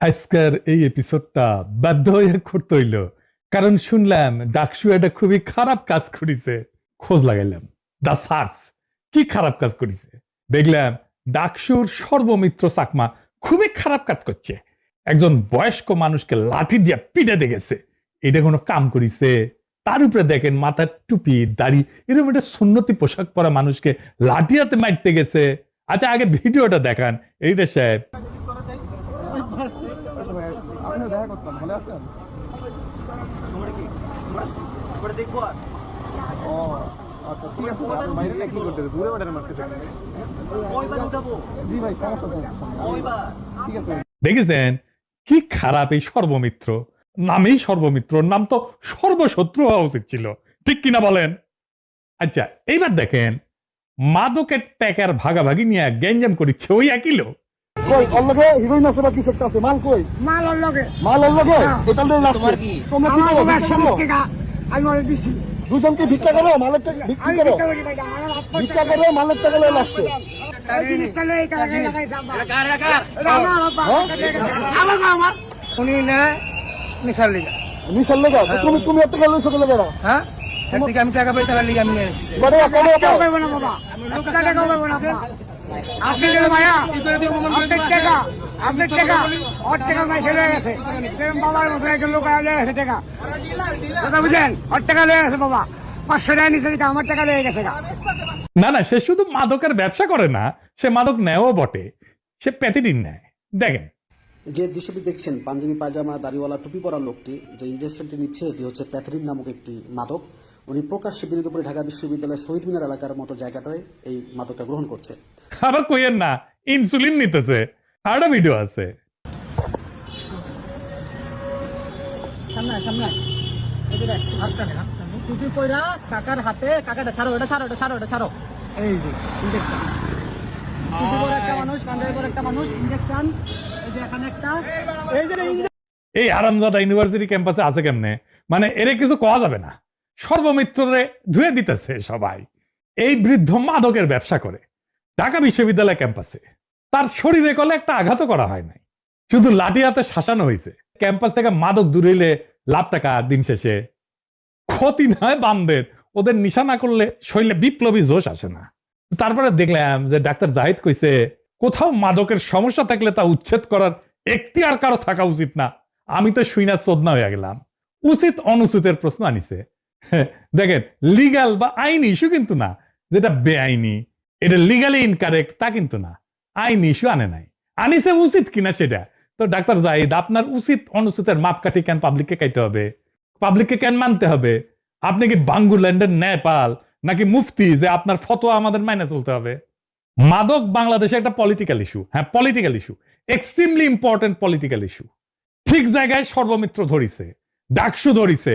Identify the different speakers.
Speaker 1: আজকের এই এপিসোডটা বাধ্য হয়ে করতে হইল। কারণ শুনলাম ডাকসু একটা খুবই খারাপ কাজ করেছে। খোঁজ লাগাইলাম। দা সার্চ কি খারাপ কাজ করেছে? দেখলাম ডাকসুর সর্বমিত্র চাকমা খুবই খারাপ কাজ করছে। একজন বয়স্ক মানুষকে লাঠি দিয়ে পিটে দেখেছে এটা কোনো কাম করিছে? তার উপরে দেখেন মাথার টুপি, দাড়ি, এরকম একটা সুন্নতি পোশাক পরা মানুষকে লাঠি হাতে মারতে গেছে। আচ্ছা আগে ভিডিওটা দেখান। এইটা সাহেব।
Speaker 2: দেখা করতাম ভালো আছেন ও আচ্ছা ঠিক আছে আপনি বাইরে করতে দূরে বাড়ার জি ভাই সমস্যা ঠিক আছে।
Speaker 1: দেখেছেন? কি খারাপ এই সর্বমিত্র। নামেই সর্বমিত্র নাম তো সর্বশত্রু হওয়া উচিত ছিল। ঠিক কিনা বলেন? আচ্ছা এইবার দেখেন মাদকের প্যাকার ভাগাভাগি নিয়ে গ্যাঞ্জাম করিচ্ছে ওই একই লোক।
Speaker 2: কই? ওর লগে হিরোইন আছে বা কিছু একটা আছে? মাল কই?
Speaker 3: মাল ওর লগে
Speaker 2: মাল ওর লগে
Speaker 3: হ্যাঁ।
Speaker 2: এটা লই লাগছে তোমরা কি? করো?
Speaker 3: টাকা আমি ওরে দিছি।
Speaker 2: দুজনকে ভিক্ষা করো মালের টাকা ভিক্ষা করো।
Speaker 3: ভিক্ষা করি
Speaker 2: মালের টাকা লই লাগছে
Speaker 3: এই জিনিসটা লই এই লাগাই যাবা। এটা আমার বাবা,
Speaker 2: হ্যাঁ?
Speaker 3: আমার বাবা, আমার। উনি নিশার লিগা।
Speaker 2: নিশাল লেগা? তুমি তুমি এত টাকা লইছো কেন বেড়া
Speaker 3: হ্যাঁ? আমি টাকা পাই টাকা লিগা আমি নিয়ে টাকা না। বাবা। পাইবো না গেল ভাইয়া। আপনার টাকা ওর টাকা মাই ছেড়ে গেছে। বাবার মতো একজন লোক লয়ে গেছে টাকা। কথা বুঝেন ওর টাকা লয়ে গেছে বাবা। পাঁচশো টাকা নিচে দিকে আমার টাকা লয়ে গেছে
Speaker 1: না না সে শুধু মাদকের ব্যবসা করে না সে মাদক নেয়ও বটে। সে নেয়। দেখেন।
Speaker 4: যে দৃশ্যটি দেখছেন পাঞ্জাবি পায়জামা দাড়িওয়ালা টুপি পরা লোকটি যে ইঞ্জেকশনটি নিচ্ছে এটি হচ্ছে প্যাথরিন নামক একটি মাদক। উনি প্রকাশ্যে বিরোধী ঢাকা বিশ্ববিদ্যালয়ের শহীদ মিনার এলাকার মতো জায়গাটায় এই মাদকটা গ্রহণ করছে।
Speaker 1: আবার কইয়েন না ইনসুলিন নিতেছে। আর ভিডিও আছে।
Speaker 5: এই যে দেখ, হাতটা নে, হাতটা নে। টুপি পইরা কাকার হাতে কাকাটা ছাড়ো এটা ছাড়ো এটা ছাড়ো এটা ছাড়ো। এই যে ইঞ্জেকশন একটা মানুষ একটা মানুষ ইঞ্জেকশন এই যে এখানে একটা। এই যে
Speaker 1: এই আরামজাদা ইউনিভার্সিটি ক্যাম্পাসে আছে কেমনে? মানে এরে কিছু কওয়া যাবে না। সর্বমিত্ররে ধুয়ে দিতেছে সবাই। এই বৃদ্ধ মাদকের ব্যবসা করে। ঢাকা বিশ্ববিদ্যালয় ক্যাম্পাসে তার শরীরে কলে একটা আঘাতও করা হয় নাই। শুধু লাঠি হাতে শাসানো হয়েছে ক্যাম্পাস থেকে মাদক দূরেলে লাভ টাকা দিন শেষে। ক্ষতি নয় বামদের। ওদের নিশা না করলে শরীরে বিপ্লবী জোশ আসে না। তারপরে দেখলাম যে ডাক্তার জাহিদ কইছে কোথাও মাদকের সমস্যা থাকলে তা উচ্ছেদ করার এখতিয়ার কারও থাকা উচিত না। আমি তো শুইনা চোদনা হয়ে গেলাম। উচিত অনুচিতের প্রশ্ন আনিছে। হ্যাঁ, দেখেন লিগাল বা আইনি ইস্যু কিন্তু না। যেটা বেআইনি এটা লিগালি ইনকারেক্ট তা কিন্তু না। আইনি ইস্যু আনে নাই। আনিছে উচিত কিনা সেটা? তো ডাক্তার জাহিদ, আপনার উচিত অনুচিতের মাপকাঠি কেন পাবলিককে খাইতে হবে? পাবলিককে কেন মানতে হবে? আপনি কি বাঙ্গুল্যান্ডের নেপাল নাকি মুফতি যে আপনার ফতোয়া আমাদের মাইনে চলতে হবে? মাদক বাংলাদেশে একটা পলিটিক্যাল ইস্যু হ্যাঁ political issue extremely important political issue ঠিক জায়গায় সর্বমিত্র ধরিছে, ডাকসু ধরিছে।